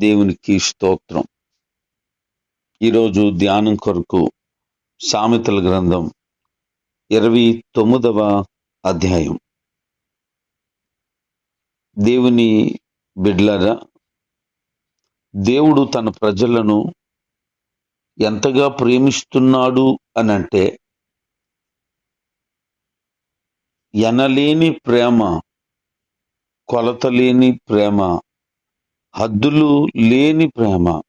దేవునికి స్తోత్రం. ఈరోజు ధ్యానం కొరకు సామెతల గ్రంథం ఇరవై తొమ్మిదవ అధ్యాయం. దేవుని బిడ్లరా దేవుడు తన ప్రజలను ఎంతగా ప్రేమిస్తున్నాడు అని అంటే ఎనలేని ప్రేమ కొలతలేని ప్రేమ హద్దులు లేని ప్రేమ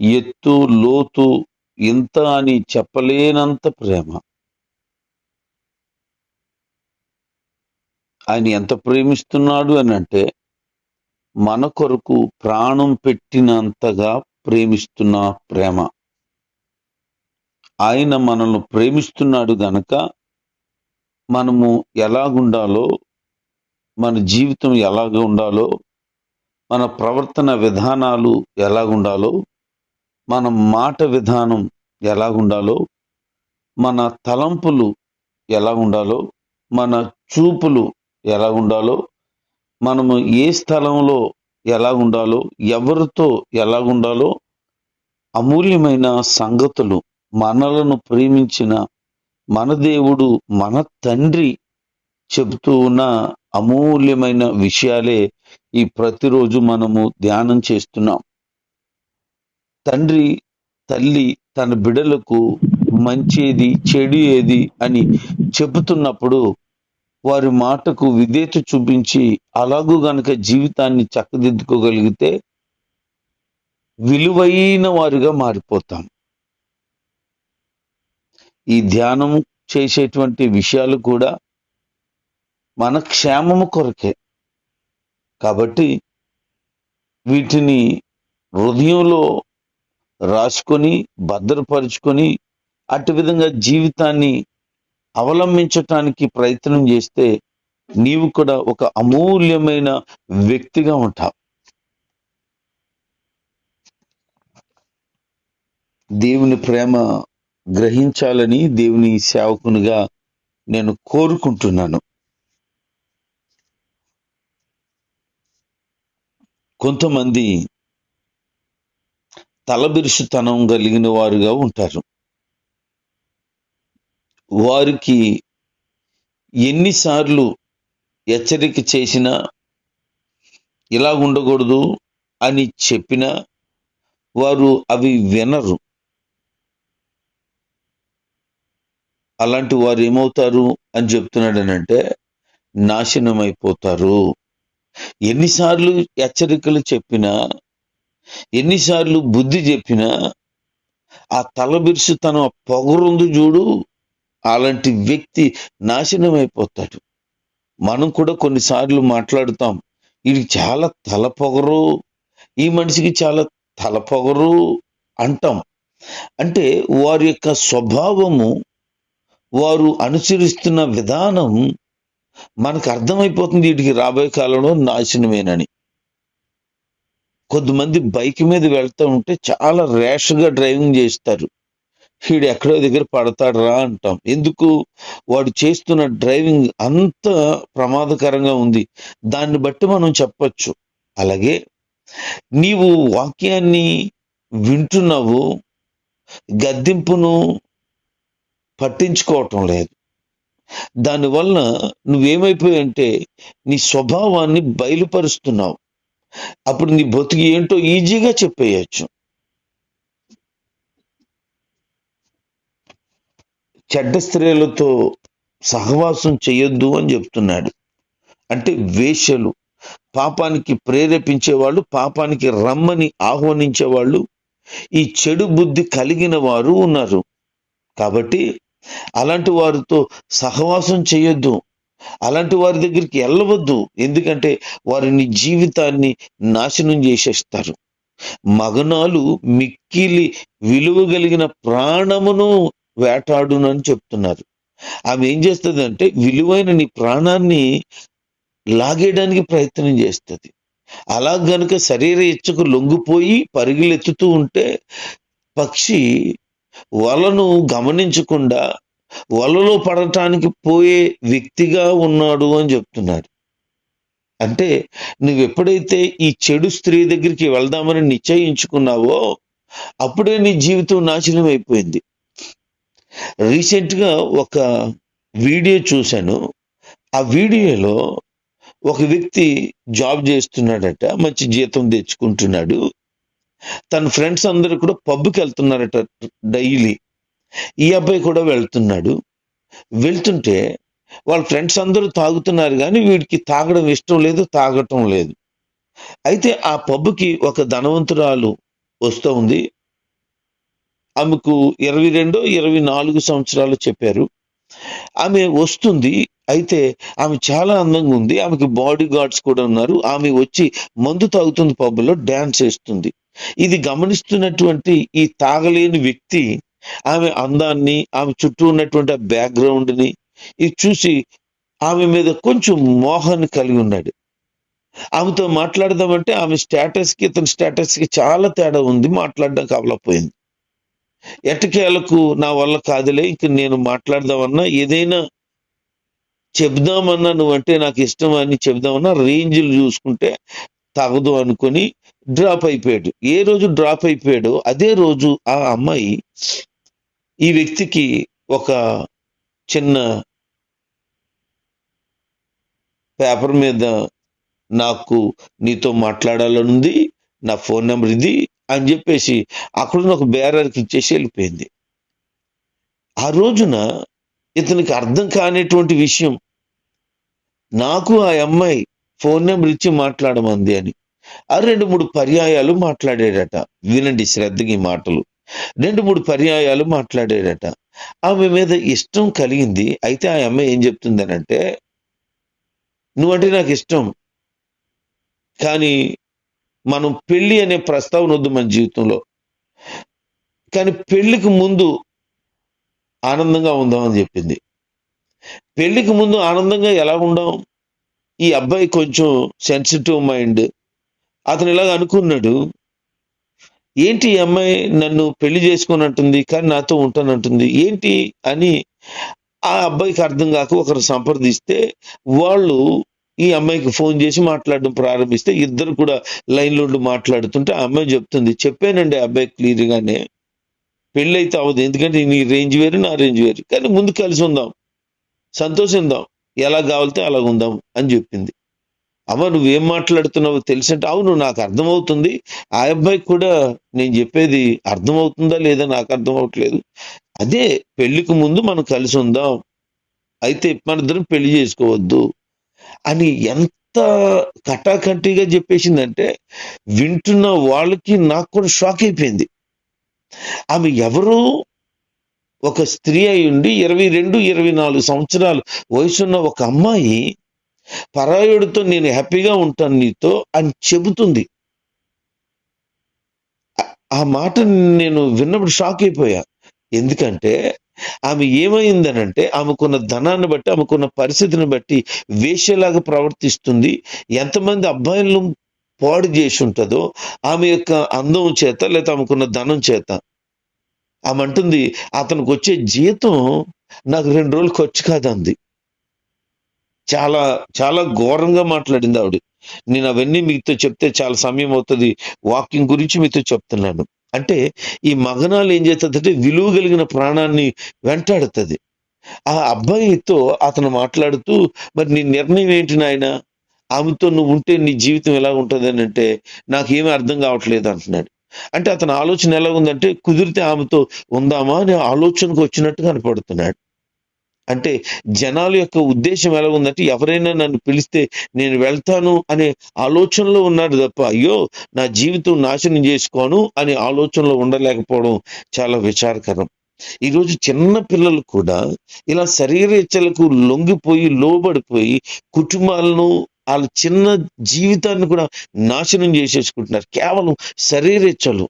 ఎత్తు లోతు ఇంత అని చెప్పలేనంత ప్రేమ. ఆయన ఎంత ప్రేమిస్తున్నాడు అని అంటే మన కొరకు ప్రాణం పెట్టినంతగా ప్రేమిస్తున్న ప్రేమ. ఆయన మనల్ని ప్రేమిస్తున్నాడు గనక మనము ఎలాగుండాలో మన జీవితం ఎలాగ ఉండాలో మన ప్రవర్తన విధానాలు ఎలాగుండాలో మన మాట విధానం ఎలాగుండాలో మన తలంపులు ఎలా ఉండాలో మన చూపులు ఎలా ఉండాలో మనము ఏ స్థలంలో ఎలా ఉండాలో ఎవరితో ఎలా ఉండాలో అమూల్యమైన సంగతులు మనలను ప్రేమించిన మన దేవుడు మన తండ్రి చెబుతూ ఉన్న అమూల్యమైన విషయాలే ఈ ప్రతిరోజు మనము ధ్యానం చేస్తున్నాం. తండ్రి తల్లి తన బిడలకు మంచిది చెడు ఏది అని చెబుతున్నప్పుడు వారి మాటకు విధేత చూపించి అలాగూ గనక జీవితాన్ని చక్కదిద్దుకోగలిగితే విలువైన వారిగా మారిపోతాం. ఈ ధ్యానం చేసేటువంటి విషయాలు కూడా మన క్షేమము కొరకే. కాబట్టి వీటిని హృదయంలో రాసుకొని భద్రపరుచుకొని అటు విధంగా జీవితాన్ని అవలంబించటానికి ప్రయత్నం చేస్తే నీవు కూడా ఒక అమూల్యమైన వ్యక్తిగా ఉంటావు. దేవుని ప్రేమ గ్రహించాలని దేవుని సేవకునిగా నేను కోరుకుంటున్నాను. కొంతమంది తలబిరుసుతనం కలిగిన వారుగా ఉంటారు. వారికి ఎన్నిసార్లు హెచ్చరిక చేసినా ఇలా ఉండకూడదు అని చెప్పినా వారు అవి వినరు. అలాంటి వారు ఏమవుతారు అని చెప్తున్నాడనంటే నాశనం అయిపోతారు ఎన్నిసార్లు హెచ్చరికలు చెప్పినా ఎన్నిసార్లు బుద్ధి చెప్పినా ఆ తలబిరుసు తన పొగరుందు చూడు అలాంటి వ్యక్తి నాశనం అయిపోతాడు మనం కూడా కొన్నిసార్లు మాట్లాడుతాం ఇది చాలా తల పొగరు ఈ మనిషికి చాలా తల పొగరు అంటాం. అంటే వారి యొక్క స్వభావము వారు అనుసరిస్తున్న విధానం మనకు అర్థమైపోతుంది వీటికి రాబోయే కాలంలో నాశనమేనని. కొంతమంది బైక్ మీద వెళ్తూ ఉంటే చాలా ర్యాష్గా డ్రైవింగ్ చేస్తారు. వీడు ఎక్కడో దగ్గర పడతాడు రా అంటాం. ఎందుకు? వాడు చేస్తున్న డ్రైవింగ్ అంత ప్రమాదకరంగా ఉంది. దాన్ని బట్టి మనం చెప్పచ్చు. అలాగే నీవు వాక్యాన్ని వింటున్నావు గద్దింపును పట్టించుకోవటం లేదు. దానివల్ల నువ్వేమైపోయావంటే నీ స్వభావాన్ని బయలుపరుస్తున్నావు. అప్పుడు నీ బతుకు ఏంటో ఈజీగా చెప్పేయచ్చు. చెడ్డ స్త్రీలతో సహవాసం చేయొద్దు అని చెప్తున్నాడు. అంటే వేషలు. పాపానికి ప్రేరేపించేవాళ్ళు పాపానికి రమ్మని ఆహ్వానించేవాళ్ళు ఈ చెడు బుద్ధి కలిగిన వారు ఉన్నారు. కాబట్టి అలాంటి వారితో సహవాసం చేయొద్దు. అలాంటి వారి దగ్గరికి వెళ్ళవద్దు ఎందుకంటే వారిని జీవితాన్ని నాశనం చేసేస్తారు. మగనాలు మిక్కిలి విలువ కలిగిన ప్రాణమును వేటాడునని చెప్తున్నారు. ఆమె ఏం చేస్తుంది అంటే విలువైన నీ ప్రాణాన్ని లాగేయడానికి ప్రయత్నం చేస్తుంది. అలా గనుక శరీర ఇచ్చకు లొంగిపోయి పరుగులెత్తుతూ ఉంటే పక్షి వలను గమనించకుండా వలలో పడటానికి పోయే వ్యక్తిగా ఉన్నాడు అని చెప్తున్నాడు అంటే నువ్వు ఎప్పుడైతే ఈ చెడు స్త్రీ దగ్గరికి వెళ్దామని నిశ్చయించుకున్నావో అప్పుడే నీ జీవితం నాశనం అయిపోయింది. రీసెంట్గా ఒక వీడియో చూశాను. ఆ వీడియోలో ఒక వ్యక్తి జాబ్ చేస్తున్నాడట మంచి జీతం తెచ్చుకుంటున్నాడు. తన ఫ్రెండ్స్ అందరూ కూడా పబ్కి వెళ్తున్నారట డైలీ. ఈ అబ్బాయి కూడా వెళ్తున్నాడు. వెళ్తుంటే వాళ్ళ ఫ్రెండ్స్ అందరూ తాగుతున్నారు కానీ వీడికి తాగడం ఇష్టం లేదు తాగటం లేదు. అయితే ఆ పబ్కి ఒక ధనవంతురాలు వస్తూ ఉంది. ఆమెకు ఇరవై రెండు ఇరవై నాలుగు సంవత్సరాలు చెప్పారు. ఆమె వస్తుంది. అయితే ఆమె చాలా అందంగా ఉంది. ఆమెకి బాడీ గార్డ్స్ కూడా ఉన్నారు. ఆమె వచ్చి మందు తాగుతుంది పబ్లో డ్యాన్స్ వేస్తుంది. ఇది గమనిస్తున్నటువంటి ఈ తాగలేని వ్యక్తి ఆమె అందాన్ని ఆమె చుట్టూ ఉన్నటువంటి ఆ బ్యాక్గ్రౌండ్ ఇది చూసి ఆమె మీద కొంచెం మోహాన్ని కలిగి ఉన్నాడు. ఆమెతో మాట్లాడదామంటే ఆమె స్టేటస్కి ఇతని స్టేటస్కి చాలా తేడా ఉంది మాట్లాడడం కావలపోయింది. ఎటకేలకు నా వల్ల కాదులే ఇంక నేను మాట్లాడదామన్నా ఏదైనా చెప్దామన్నా నువ్వంటే నాకు ఇష్టం అని చెప్దామన్నా రేంజ్లు చూసుకుంటే తగదు అనుకొని డ్రాప్ అయిపోయాడు. ఏ రోజు డ్రాప్ అయిపోయాడో అదే రోజు ఆ అమ్మాయి ఈ వ్యక్తికి ఒక చిన్న పేపర్ మీద నాకు నీతో మాట్లాడాలనుంది నా ఫోన్ నెంబర్ ఇది అని చెప్పేసి అక్కడ ఒక బేరానికి ఇచ్చేసి వెళ్ళిపోయింది. ఆ రోజున ఇతనికి అర్థం కానిటువంటి విషయం నాకు ఆ అమ్మాయి ఫోన్ నెంబర్ ఇచ్చి మాట్లాడమంది అని. ఆ రెండు మూడు పర్యాయాలు మాట్లాడాడట వినండి శ్రద్ధకి మాటలు. రెండు మూడు పర్యాయాలు మాట్లాడాడట ఆమె మీద ఇష్టం కలిగింది. అయితే ఆ అమ్మాయి ఏం చెప్తుందనంటే నువ్వంటే నాకు ఇష్టం. కానీ మనం పెళ్ళి అనే ప్రస్తావన వద్దు మన జీవితంలో. కానీ పెళ్ళికి ముందు ఆనందంగా ఉందాం అని చెప్పింది. పెళ్ళికి ముందు ఆనందంగా ఎలా ఉందాం ఈ అబ్బాయి కొంచెం సెన్సిటివ్ మైండ్. అతను ఇలాగ అనుకున్నాడు ఏంటి ఈ అమ్మాయి నన్ను పెళ్ళి చేసుకున్నట్టుంది కానీ నాతో ఉంటానంటుంది ఏంటి అని ఆ అబ్బాయికి అర్థం కాక ఒకరు సంప్రదిస్తే వాళ్ళు ఈ అమ్మాయికి ఫోన్ చేసి మాట్లాడడం ప్రారంభిస్తే ఇద్దరు కూడా లైన్లో మాట్లాడుతుంటే ఆ అమ్మాయి చెప్తుంది చెప్పానండి ఆ అబ్బాయి క్లియర్గానే పెళ్ళి అయితే అవ్వదు ఎందుకంటే నీ రేంజ్ వేరు నా రేంజ్ వేరు కానీ ముందు కలిసి ఉందాం సంతోషిందాం ఎలా కావాలితే అలా ఉందాం అని చెప్పింది. అమ్మ నువ్వేం మాట్లాడుతున్నావో తెలిసంటే అవును నాకు అర్థమవుతుంది. ఆ అబ్బాయికి కూడా నేను చెప్పేది అర్థమవుతుందా లేదా నాకు అర్థం అవట్లేదు అదే పెళ్ళికి ముందు మనం కలిసి ఉందాం. అయితే మనిద్దరం పెళ్ళి చేసుకోవద్దు అని ఎంత కటాకంటిగా చెప్పేసిందంటే వింటున్న వాళ్ళకి నాకు కూడా షాక్ అయిపోయింది. ఆమె ఎవరు? ఒక స్త్రీ అయి ఉండి ఇరవై రెండు ఇరవై నాలుగు సంవత్సరాలు వయసున్న ఒక అమ్మాయి పరాయుడితో నేను హ్యాపీగా ఉంటాను నీతో అని చెబుతుంది. ఆ- మాట నేను విన్నప్పుడు షాక్ అయిపోయా. ఎందుకంటే ఆమె ఏమైందనంటే ఆమెకున్న ధనాన్ని బట్టి ఆమెకున్న పరిస్థితిని బట్టి వేషలాగా ప్రవర్తిస్తుంది. ఎంతమంది అబ్బాయిలను పాడు చేసి ఉంటుందో ఆమె యొక్క అందం చేత లేదా ఆమెకున్న ధనం చేత. ఆమె అంటుంది అతనికి వచ్చే జీతం నాకు రెండు రోజులు ఖర్చు కాదంది. చాలా చాలా ఘోరంగా మాట్లాడింది ఆవిడ. నేను అవన్నీ మీతో చెప్తే చాలా సమయం అవుతుంది. వాకింగ్ గురించి మీతో చెప్తున్నాను. అంటే ఈ మగనాలు ఏం చేస్తుందంటే విలువ కలిగిన ప్రాణాన్ని వెంటాడుతుంది. ఆ అబ్బాయితో అతను మాట్లాడుతూ మరి నీ నిర్ణయం ఏంటి నాయన? ఆమెతో నువ్వు ఉంటే నీ జీవితం ఎలా ఉంటుంది? అని అంటే నాకేమీ అర్థం కావట్లేదు అంటున్నాడు. అంటే అతని ఆలోచన ఎలా ఉందంటే కుదిరితే ఆమెతో ఉందామా? అనే ఆలోచనకు వచ్చినట్టు కనపడుతున్నాడు. అంటే జనాల యొక్క ఉద్దేశం ఎలా ఉందంటే ఎవరైనా నన్ను పిలిస్తే నేను వెళ్తాను అనే ఆలోచనలో ఉన్నాడు తప్ప అయ్యో నా జీవితం నాశనం చేసుకోను అనే ఆలోచనలో ఉండలేకపోవడం చాలా విచారకరం. ఈరోజు చిన్న పిల్లలు కూడా ఇలా శరీరేచ్ఛలకు లొంగిపోయి లోబడిపోయి కుటుంబాలను వాళ్ళ చిన్న జీవితాన్ని కూడా నాశనం చేసేసుకుంటున్నారు. కేవలం శరీరేచ్ఛలు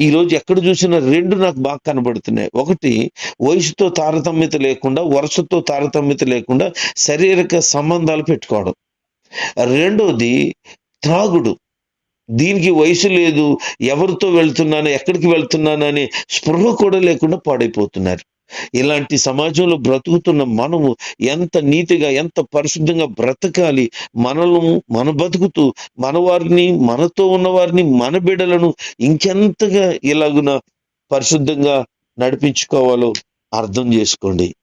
ఈ రోజు ఎక్కడ చూసినా రెండు నాకు బాగా కనబడుతున్నాయి. ఒకటి వయసుతో తారతమ్యత లేకుండా వరుసతో తారతమ్యత లేకుండా శారీరక సంబంధాలు పెట్టుకోవడం. రెండోది త్రాగుడు. దీనికి వయసు లేదు ఎవరితో వెళ్తున్నాను ఎక్కడికి వెళ్తున్నాను అనే స్పృహ కూడా లేకుండా పాడైపోతున్నారు. ఇలాంటి సమాజంలో బ్రతుకుతున్న మనము ఎంత నీతిగా ఎంత పరిశుద్ధంగా బ్రతకాలి మనము మన బతుకుతూ మన వారిని మనతో ఉన్న వారిని మన బిడ్డలను ఇంకెంతగా ఇలాగున పరిశుద్ధంగా నడిపించుకోవాలో అర్థం చేసుకోండి.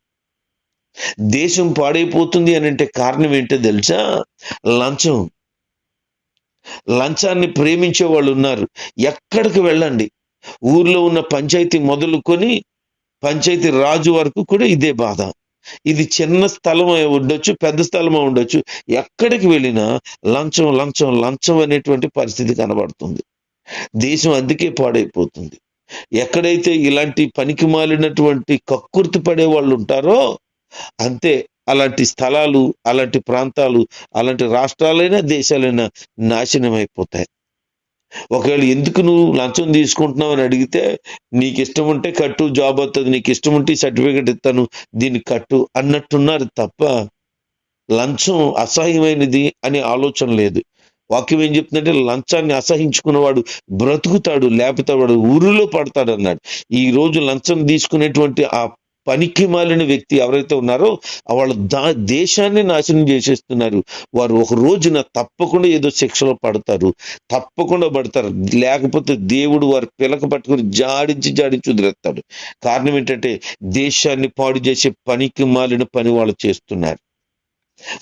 దేశం పాడైపోతుంది అని అంటే కారణం ఏంటో తెలుసా? లంచం. లంచాన్ని ప్రేమించే వాళ్ళు ఉన్నారు. ఎక్కడికి వెళ్ళండి? ఊర్లో ఉన్న పంచాయతీ మొదలుకొని పంచాయతీ రాజు వరకు కూడా ఇదే బాధ. ఇది చిన్న స్థలం ఉండొచ్చు పెద్ద స్థలం ఉండొచ్చు. ఎక్కడికి వెళ్ళినా లంచం లంచం లంచం అనేటువంటి పరిస్థితి కనబడుతుంది. దేశం అందుకే పాడైపోతుంది. ఎక్కడైతే ఇలాంటి పనికి మాలినటువంటి కక్కుర్తి పడే వాళ్ళు ఉంటారో అంతే అలాంటి స్థలాలు అలాంటి ప్రాంతాలు అలాంటి రాష్ట్రాలైనా దేశాలైనా నాశనం అయిపోతాయి ఒకవేళ ఎందుకు నువ్వు లంచం తీసుకుంటున్నావు అని అడిగితే నీకు ఇష్టం ఉంటే కట్టు జాబ్ వస్తుంది నీకు ఇష్టం ఉంటే సర్టిఫికెట్ ఇస్తాను దీన్ని కట్టు అన్నట్టున్నారు తప్ప లంచం అసహ్యమైనది అనే ఆలోచన లేదు. వాక్యం ఏం చెప్తుందంటే లంచాన్ని అసహించుకున్నవాడు బ్రతుకుతాడు లేకపోతే వాడు ఊరిలో పడతాడు అన్నాడు ఈ రోజు లంచం తీసుకునేటువంటి ఆ పనికి మాలిన వ్యక్తి ఎవరైతే ఉన్నారో వాళ్ళు దా దేశాన్ని నాశనం చేసేస్తున్నారు. వారు ఒక రోజున తప్పకుండా ఏదో శిక్షలో పడతారు. తప్పకుండా పడతారు. లేకపోతే దేవుడు వారు పిలక పట్టుకుని జాడించి జాడించి వదిలేస్తాడు. కారణం ఏంటంటే దేశాన్ని పాడు చేసే పనికి మాలిన పని వాళ్ళు చేస్తున్నారు.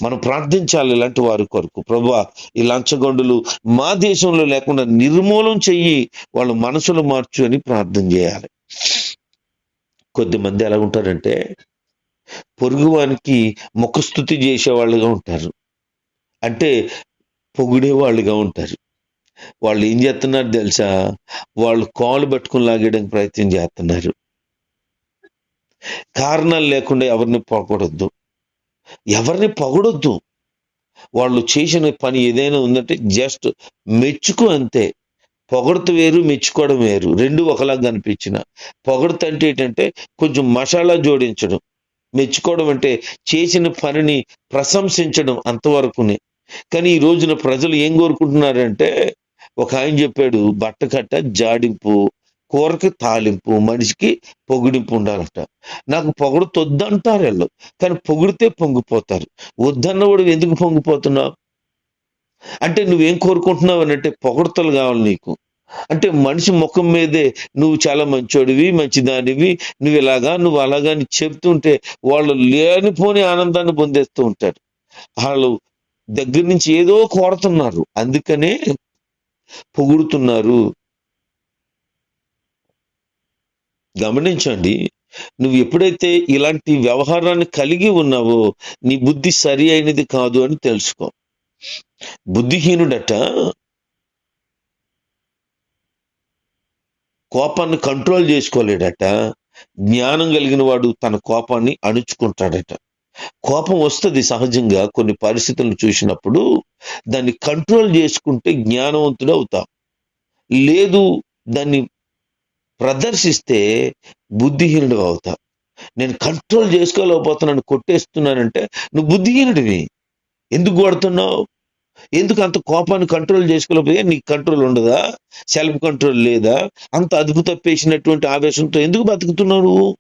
మనం ప్రార్థించాలి ఇలాంటి వారి కొరకు. ప్రభు ఈ లంచగొండులు మా దేశంలో లేకుండా నిర్మూలం చెయ్యి వాళ్ళ మనసులు మార్చు అని ప్రార్థన చేయాలి. కొద్దిమంది ఎలా ఉంటారంటే పొరుగువానికి ముఖస్థుతి చేసేవాళ్ళుగా ఉంటారు. అంటే పొగిడే వాళ్ళుగా ఉంటారు. వాళ్ళు ఏం చేస్తున్నారు తెలుసా? వాళ్ళు కాలు పట్టుకుని లాగేయడానికి ప్రయత్నం చేస్తున్నారు. కారణాలు లేకుండా ఎవరిని పొగడొద్దు. ఎవరిని పొగడొద్దు. వాళ్ళు చేసిన పని ఏదైనా ఉందంటే జస్ట్ మెచ్చుకు అంతే. పొగడత వేరు మెచ్చుకోవడం వేరు. రెండు ఒకలాగా కనిపించిన. పొగడత అంటే ఏంటంటే కొంచెం మసాలా జోడించడం. మెచ్చుకోవడం అంటే చేసిన పనిని ప్రశంసించడం అంతవరకునే. కానీ ఈ రోజున ప్రజలు ఏం కోరుకుంటున్నారంటే ఒక ఆయన చెప్పాడు బట్ట కట్ట జాడింపు కూరకి తాలింపు మనిషికి పొగిడింపు ఉండాలంట. నాకు పొగడుతూ వద్దంటారు వీళ్ళు కానీ పొగిడితే పొంగిపోతారు. వద్దన్నవాడు ఎందుకు పొంగిపోతున్నావు? అంటే నువ్వేం కోరుకుంటున్నావు అని అంటే పొగడతలు కావాలి నీకు. అంటే మనిషి ముఖం మీదే నువ్వు చాలా మంచోడివి మంచిదానివి నువ్వు ఇలాగా నువ్వు అలాగా అని చెప్తుంటే వాళ్ళు లేనిపోని ఆనందాన్ని పొందేస్తూ ఉంటారు. వాళ్ళు దగ్గర నుంచి ఏదో కోరుతున్నారు. అందుకనే పొగుడుతున్నారు. గమనించండి నువ్వు ఎప్పుడైతే ఇలాంటి వ్యవహారాన్ని కలిగి ఉన్నావో నీ బుద్ధి సరి అయినది కాదు అని తెలుసుకో. బుద్ధిహీనుడట కోపాన్ని కంట్రోల్ చేసుకోలేడట. జ్ఞానం కలిగిన వాడు తన కోపాన్ని అణుచుకుంటాడట. కోపం వస్తుంది సహజంగా కొన్ని పరిస్థితులను చూసినప్పుడు. దాన్ని కంట్రోల్ చేసుకుంటే జ్ఞానవంతుడు అవుతాం. లేదు దాన్ని ప్రదర్శిస్తే బుద్ధిహీనుడు అవుతావు నేను కంట్రోల్ చేసుకోలేకపోతున్నాను కొట్టేస్తున్నానంటే నువ్వు బుద్ధిహీనుడివి. ఎందుకు కొడుతున్నావు? ఎందుకు అంత కోపాన్ని కంట్రోల్ చేసుకోలేకపోయా నీకు కంట్రోల్ ఉండదా? సెల్ఫ్ కంట్రోల్ లేదా? అంత అదుపు తప్పేసినటువంటి ఆవేశంతో ఎందుకు బతుకుతున్నావు నువ్వు?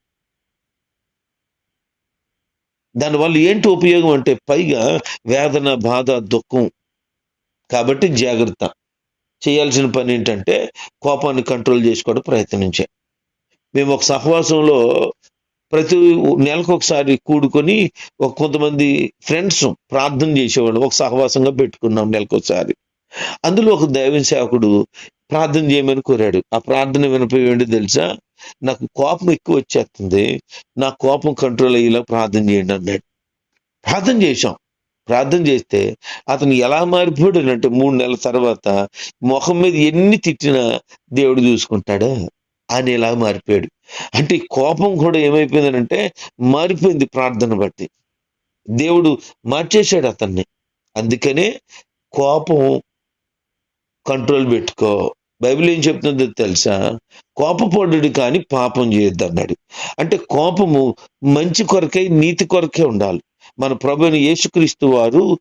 దానివల్ల ఏంటి ఉపయోగం అంటే పైగా వేదన బాధ దుఃఖం. కాబట్టి జాగ్రత్త. చేయాల్సిన పని ఏంటంటే కోపాన్ని కంట్రోల్ చేసుకోవడం ప్రయత్నించే. మేము ఒక సహవాసంలో ప్రతి నెలకు ఒకసారి కూడుకొని ఒక కొంతమంది ఫ్రెండ్స్ ప్రార్థన చేసేవాళ్ళు ఒక సహవాసంగా పెట్టుకున్నాం నెలకొకసారి అందులో ఒక దైవ సేవకుడు ప్రార్థన చేయమని కోరాడు. ఆ ప్రార్థన వినిపోయేంటి తెలుసా? నాకు కోపం ఎక్కువ వచ్చేస్తుంది. నా కోపం కంట్రోల్ అయ్యేలా ప్రార్థన చేయండి అన్నాడు. ప్రార్థన చేశాం. ప్రార్థన చేస్తే అతను ఎలా మారిపోయాడు అంటే మూడు నెలల తర్వాత ముఖం మీద ఎన్ని తిట్టినా దేవుడు చూసుకుంటాడా? అనేలా మారిపోయాడు. అంటే కోపం కూడా ఏమైపోయిందనంటే మారిపోయింది ప్రార్థన బట్టి. దేవుడు మార్చేశాడు అతన్ని. అందుకనే కోపం కంట్రోల్ పెట్టుకో. బైబిల్ ఏం చెప్తుందో తెలుసా? కోపపడు కానీ పాపం చేయొద్దు అన్నాడు. అంటే కోపము మంచి కొరకై నీతి కొరకే ఉండాలి. మన ప్రభుని యేసుక్రీస్తు వారు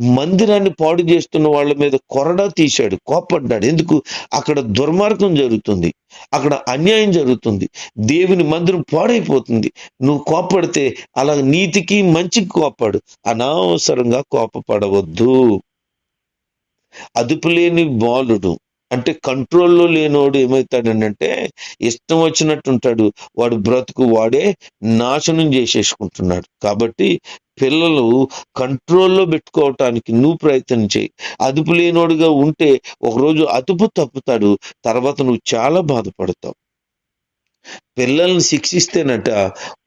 మందిరాన్ని పాడు చేస్తున్న వాళ్ళ మీద కొరడా తీశాడు కోపడ్డాడు ఎందుకు? అక్కడ దుర్మార్గం జరుగుతుంది అక్కడ అన్యాయం జరుగుతుంది. దేవుని మందిరం పాడైపోతుంది. నువ్వు కోపడితే అలా నీతికి మంచికి కోపాడు అనవసరంగా కోపపడవద్దు. అదుపు లేని బాలుడు అంటే కంట్రోల్లో లేనివాడు ఏమవుతాడనంటే ఇష్టం వచ్చినట్టు ఉంటాడు వాడు బ్రతుకు వాడే నాశనం చేసేసుకుంటున్నాడు. కాబట్టి పిల్లలు కంట్రోల్లో పెట్టుకోవటానికి నువ్వు ప్రయత్నం చేయి. అదుపు లేనోడుగా ఉంటే ఒకరోజు అదుపు తప్పుతాడు. తర్వాత నువ్వు చాలా బాధపడతావు. పిల్లల్ని శిక్షిస్తేనట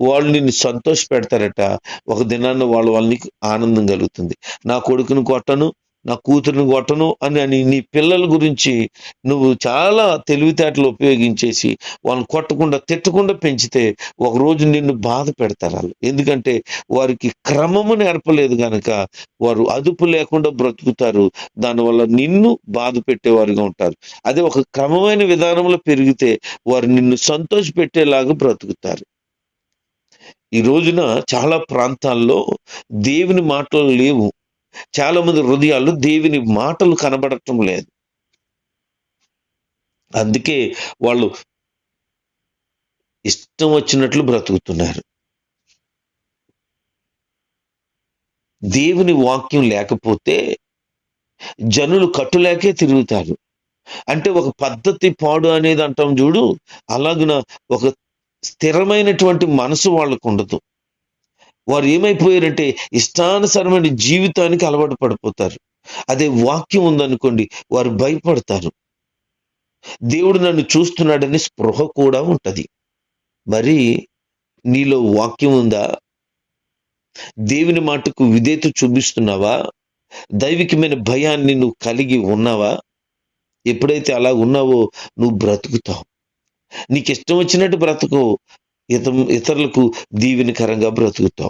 వాళ్ళు నిన్ను సంతోష పెడతారట ఒక దినాన్న వాళ్ళ వాళ్ళని ఆనందం కలుగుతుంది. నా కొడుకుని కొట్టను. నా కూతురుని కొట్టను అని అని నీ పిల్లల గురించి నువ్వు చాలా తెలివితేటలు ఉపయోగించేసి వాళ్ళని కొట్టకుండా తిట్టకుండా పెంచితే ఒకరోజు నిన్ను బాధ పెడతారు వాళ్ళు. ఎందుకంటే వారికి క్రమము నేర్పలేదు కనుక వారు అదుపు లేకుండా బ్రతుకుతారు. దానివల్ల నిన్ను బాధ పెట్టేవారుగా ఉంటారు. అదే ఒక క్రమమైన విధానంలో పెరిగితే వారు నిన్ను సంతోష పెట్టేలాగా బ్రతుకుతారు. ఈ రోజున చాలా ప్రాంతాల్లో దేవుని మాటలు లేవు. చాలా మంది హృదయాల్లో దేవుని మాటలు కనబడటం లేదు. అందుకే వాళ్ళు ఇష్టం వచ్చినట్లు బ్రతుకుతున్నారు. దేవుని వాక్యం లేకపోతే జనులు కట్టులేకే తిరుగుతారు. అంటే ఒక పద్ధతి పాడు అనేది అంటాం చూడు అలాగున ఒక స్థిరమైనటువంటి మనసు వాళ్ళకు ఉండదు. వారు ఏమైపోయారంటే ఇష్టానుసరమైన జీవితానికి అలవాటు పడిపోతారు. అదే వాక్యం ఉందనుకోండి వారు భయపడతారు. దేవుడు నన్ను చూస్తున్నాడని స్పృహ కూడా ఉంటుంది. మరి నీలో వాక్యం ఉందా? దేవుని మాటకు విధేత చూపిస్తున్నావా? దైవికమైన భయాన్ని నువ్వు కలిగి ఉన్నావా? ఎప్పుడైతే అలా ఉన్నావో నువ్వు బ్రతుకుతావు. నీకు ఇష్టం వచ్చినట్టు బ్రతుకు. ఇత ఇతరులకు దీవెనకరంగా బ్రతుకుతాం.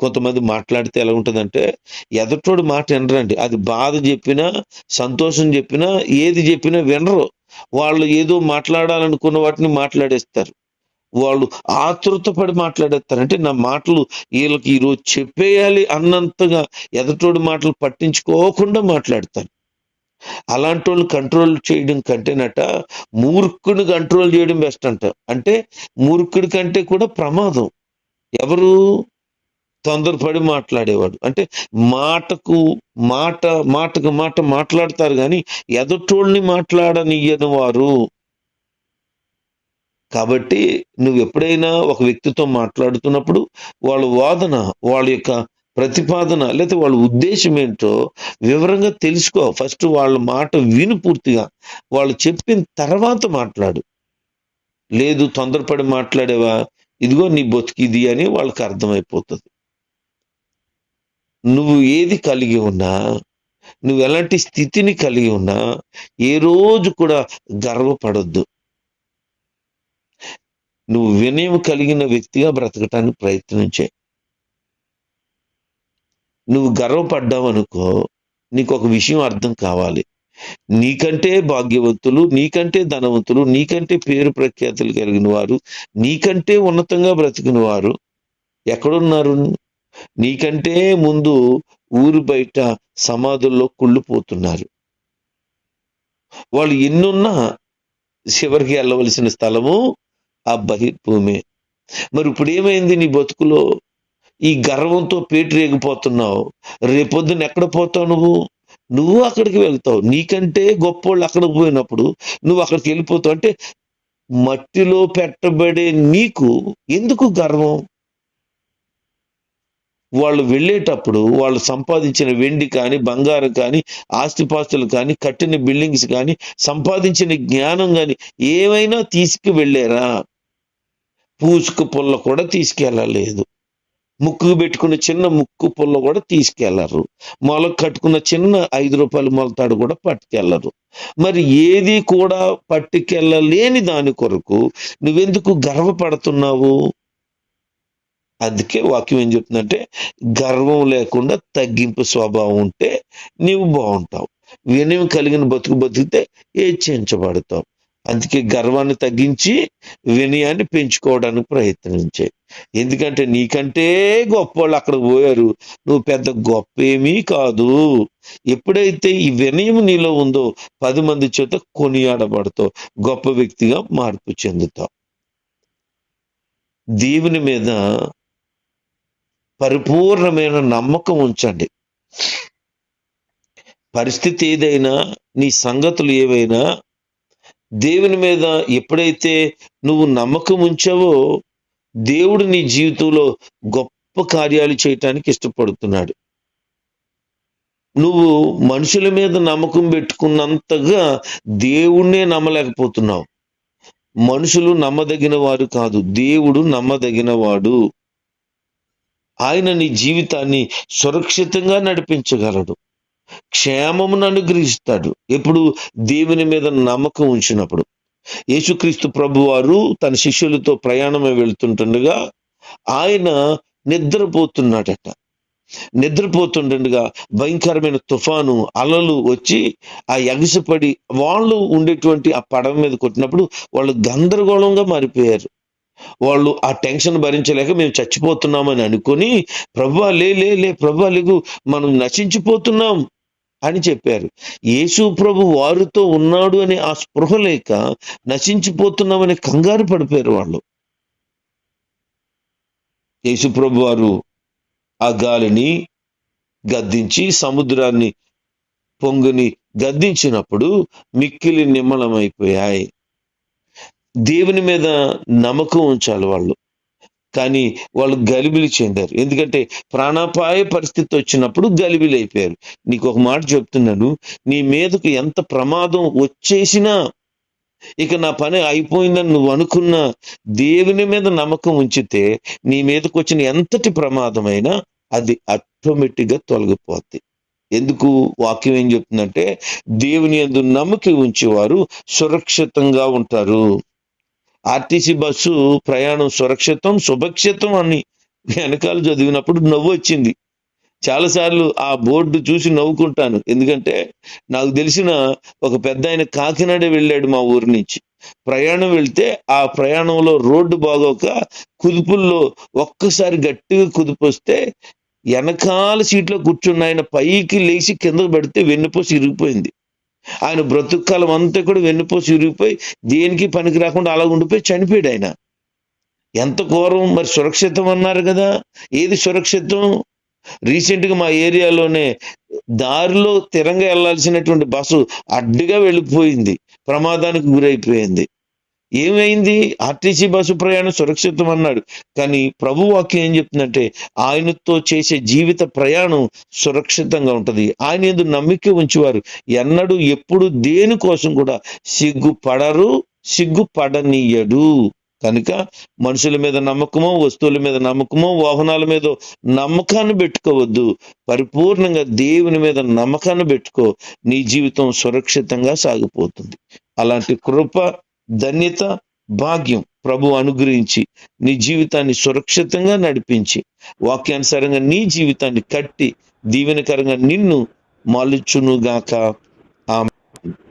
కొంతమంది మాట్లాడితే ఎలా ఉంటుందంటే ఎదటోడు మాట వినరండి. అది బాధ చెప్పినా సంతోషం చెప్పినా ఏది చెప్పినా వినరు. వాళ్ళు ఏదో మాట్లాడాలనుకున్న వాటిని మాట్లాడేస్తారు. వాళ్ళు ఆతృతపడి మాట్లాడేస్తారంటే మాట్లాడేస్తారు. అంటే నా మాటలు వీళ్ళకి ఈరోజు చెప్పేయాలి అన్నంతగా ఎదటోడు మాటలు పట్టించుకోకుండా మాట్లాడతారు అలాంటి వాళ్ళు కంట్రోల్ చేయడం కంటేనట మూర్ఖుని కంట్రోల్ చేయడం బెస్ట్ అంట. అంటే మూర్ఖుడి కంటే కూడా ప్రమాదం. ఎవరు తొందరపడి మాట్లాడేవాడు. అంటే మాటకు మాట మాటకు మాట మాట్లాడతారు కానీ ఎదుటోళ్ళని మాట్లాడనియని వారు. కాబట్టి నువ్వు ఎప్పుడైనా ఒక వ్యక్తితో మాట్లాడుతున్నప్పుడు వాళ్ళ వాదన వాళ్ళ యొక్క ప్రతిపాదన లేకపోతే వాళ్ళ ఉద్దేశం ఏంటో వివరంగా తెలుసుకో. ఫస్ట్ వాళ్ళ మాట విను పూర్తిగా. వాళ్ళు చెప్పిన తర్వాత మాట్లాడు. లేదు తొందరపడి మాట్లాడేవా? ఇదిగో నీ బతికిది అని వాళ్ళకి అర్థమైపోతుంది. నువ్వు ఏది కలిగి ఉన్నా నువ్వు ఎలాంటి స్థితిని కలిగి ఉన్నా ఏ రోజు కూడా గర్వపడొద్దు. నువ్వు వినయం కలిగిన వ్యక్తిగా బ్రతకటానికి ప్రయత్నించే. నువ్వు గర్వపడ్డావు అనుకో నీకు ఒక విషయం అర్థం కావాలి. నీకంటే భాగ్యవంతులు నీకంటే ధనవంతులు నీకంటే పేరు ప్రఖ్యాతులు కలిగిన వారు నీకంటే ఉన్నతంగా బ్రతికిన వారు ఎక్కడున్నారు? నీకంటే ముందు ఊరు బయట సమాధుల్లో కుళ్ళిపోతున్నారు వాళ్ళు ఎన్నున్నా చివరికి వెళ్ళవలసిన స్థలము ఆ బహిర్భూమి. మరి ఇప్పుడు ఏమైంది నీ బతుకులో? ఈ గర్వంతో పేటు రేగిపోతున్నావు. రేపొద్దున ఎక్కడ పోతావు నువ్వు? నువ్వు అక్కడికి వెళ్తావు. నీకంటే గొప్పోళ్ళు అక్కడికి పోయినప్పుడు నువ్వు అక్కడికి వెళ్ళిపోతావు. అంటే మట్టిలో పెట్టబడే నీకు ఎందుకు గర్వం? వాళ్ళు వెళ్ళేటప్పుడు వాళ్ళు సంపాదించిన వెండి కానీ బంగారం కానీ ఆస్తిపాస్తులు కానీ కట్టిన బిల్డింగ్స్ కానీ సంపాదించిన జ్ఞానం కానీ ఏమైనా తీసుకు వెళ్ళారా పూసుకు పుల్ల కూడా తీసుకెళ్ళలేదు. ముక్కు పెట్టుకున్న చిన్న ముక్కు పుల్ల కూడా తీసుకెళ్ళరు. మొలకు కట్టుకున్న చిన్న ఐదు రూపాయల మొలతాడు కూడా పట్టుకెళ్ళరు. మరి ఏది కూడా పట్టుకెళ్ళలేని దాని కొరకు నువ్వెందుకు గర్వపడుతున్నావు? అందుకే వాక్యం ఏం చెప్తుందంటే గర్వం లేకుండా తగ్గింపు స్వభావం ఉంటే నీవు బాగుంటావు. వినయం కలిగిన బతుకు బతికితే హెచ్చించబడతావు అందుకే గర్వాన్ని తగ్గించి వినయాన్ని పెంచుకోవడానికి ప్రయత్నించే. ఎందుకంటే నీకంటే గొప్ప వాళ్ళు అక్కడ పోయారు. నువ్వు పెద్ద గొప్ప ఏమీ కాదు. ఎప్పుడైతే ఈ వినయం నీలో ఉందో పది మంది చేత కొనియాడబడతావు. గొప్ప వ్యక్తిగా మార్పు చెందుతావు. దేవుని మీద పరిపూర్ణమైన నమ్మకం ఉంచండి. పరిస్థితి ఏదైనా నీ సంగతులు ఏవైనా దేవుని మీద ఎప్పుడైతే నువ్వు నమ్మకం ఉంచావో దేవుడు నీ జీవితంలో గొప్ప కార్యాలు చేయటానికి ఇష్టపడుతున్నాడు. నువ్వు మనుషుల మీద నమ్మకం పెట్టుకున్నంతగా దేవుణ్ణే నమ్మలేకపోతున్నావు. మనుషులు నమ్మదగిన వారు కాదు దేవుడు నమ్మదగిన వాడు. ఆయన నీ జీవితాన్ని సురక్షితంగా నడిపించగలడు. క్షేమమును అనుగ్రహిస్తాడు ఎప్పుడు దేవుని మీద నమ్మకం ఉంచినప్పుడు. యేసుక్రీస్తు ప్రభువారు తన శిష్యులతో ప్రయాణమే వెళ్తుంటుండగా ఆయన నిద్రపోతున్నాడట. నిద్రపోతుండగా భయంకరమైన తుఫాను అలలు వచ్చి ఆ ఎగసిపడి వాళ్ళు ఉండేటువంటి ఆ పడవ మీద కొట్టినప్పుడు వాళ్ళు గందరగోళంగా మారిపోయారు. వాళ్ళు ఆ టెన్షన్ భరించలేక మేము చచ్చిపోతున్నామని అనుకొని ప్రభా లే లే లే ప్రభా మనం నశించిపోతున్నాం. అని చెప్పారు. యేసు ప్రభు వారితో ఉన్నాడు అనే ఆ స్పృహ లేక నశించిపోతున్నామని కంగారు పడిపోయారు వాళ్ళు. యేసు ప్రభు వారు ఆ గాలిని గద్దించి సముద్రాన్ని పొంగుని గద్దించినప్పుడు మిక్కిలి నిమ్మలమైపోయాయి. దేవుని మీద నమ్మకం ఉంచాలి వాళ్ళు. కానీ వాళ్ళు గలిబిలి చెందారు. ఎందుకంటే ప్రాణాపాయ పరిస్థితి వచ్చినప్పుడు గలిబిలి అయిపోయారు. నీకు ఒక మాట చెప్తున్నాను. నీ మీదకు ఎంత ప్రమాదం వచ్చేసినా ఇక నా పని అయిపోయిందని నువ్వు అనుకున్న దేవుని మీద నమ్మకం ఉంచితే నీ మీదకు వచ్చిన ఎంతటి ప్రమాదమైనా అది ఆటోమేటిక్గా తొలగిపోద్ది. ఎందుకు? వాక్యం ఏం చెప్తుందంటే దేవుని ఎందు నమ్మకం ఉంచేవారు సురక్షితంగా ఉంటారు. ఆర్టీసీ బస్సు ప్రయాణం సురక్షితం సుభక్షితం అని వెనకాల చదివినప్పుడు నవ్వు వచ్చింది. చాలాసార్లు ఆ బోర్డు చూసి నవ్వుకుంటాను. ఎందుకంటే నాకు తెలిసిన ఒక పెద్ద ఆయన కాకినాడ వెళ్ళాడు మా ఊరి నుంచి. ప్రయాణం వెళ్తే ఆ ప్రయాణంలో రోడ్డు బాగోక కుదుపుల్లో ఒక్కసారి గట్టిగా కుదుపు వస్తే వెనకాల సీట్లో కూర్చున్న ఆయన పైకి లేచి కిందకు పెడితే వెన్నుపోసి ఇరిగిపోయింది. ఆయన బ్రతుకాలం అంతా కూడా వెన్నుపోసి విరిగిపోయి దేనికి పనికి రాకుండా అలా ఉండిపోయి చనిపోయాడు ఆయన. ఎంత ఘోరం మరి సురక్షితం అన్నారు కదా. ఏది సురక్షితం? రీసెంట్గా మా ఏరియాలోనే దారిలో తిరంగా వెళ్ళాల్సినటువంటి బస్సు అడ్డుగా వెళ్ళిపోయింది. ప్రమాదానికి గురైపోయింది. ఏమైంది? ఆర్టీసీ బస్సు ప్రయాణం సురక్షితం అన్నాడు కానీ ప్రభు వాక్యం ఏం చెప్తుందంటే ఆయనతో చేసే జీవిత ప్రయాణం సురక్షితంగా ఉంటది. ఆయన ఎందు నమ్మిక ఉంచేవారు. ఎన్నడూ ఎప్పుడు దేనికోసం కూడా సిగ్గుపడరు సిగ్గుపడనీయడు. కనుక మనుషుల మీద నమ్మకమో వస్తువుల మీద నమ్మకమో వాహనాల మీద నమ్మకాన్ని పెట్టుకోవద్దు. పరిపూర్ణంగా దేవుని మీద నమ్మకాన్ని పెట్టుకో. నీ జీవితం సురక్షితంగా సాగిపోతుంది. అలాంటి కృప ధన్యత భాగ్యం ప్రభు అనుగ్రహించి నీ జీవితాన్ని సురక్షితంగా నడిపించి వాక్యానుసారంగా నీ జీవితాన్ని కట్టి దీవెనకరంగా నిన్ను మలుచునుగాక.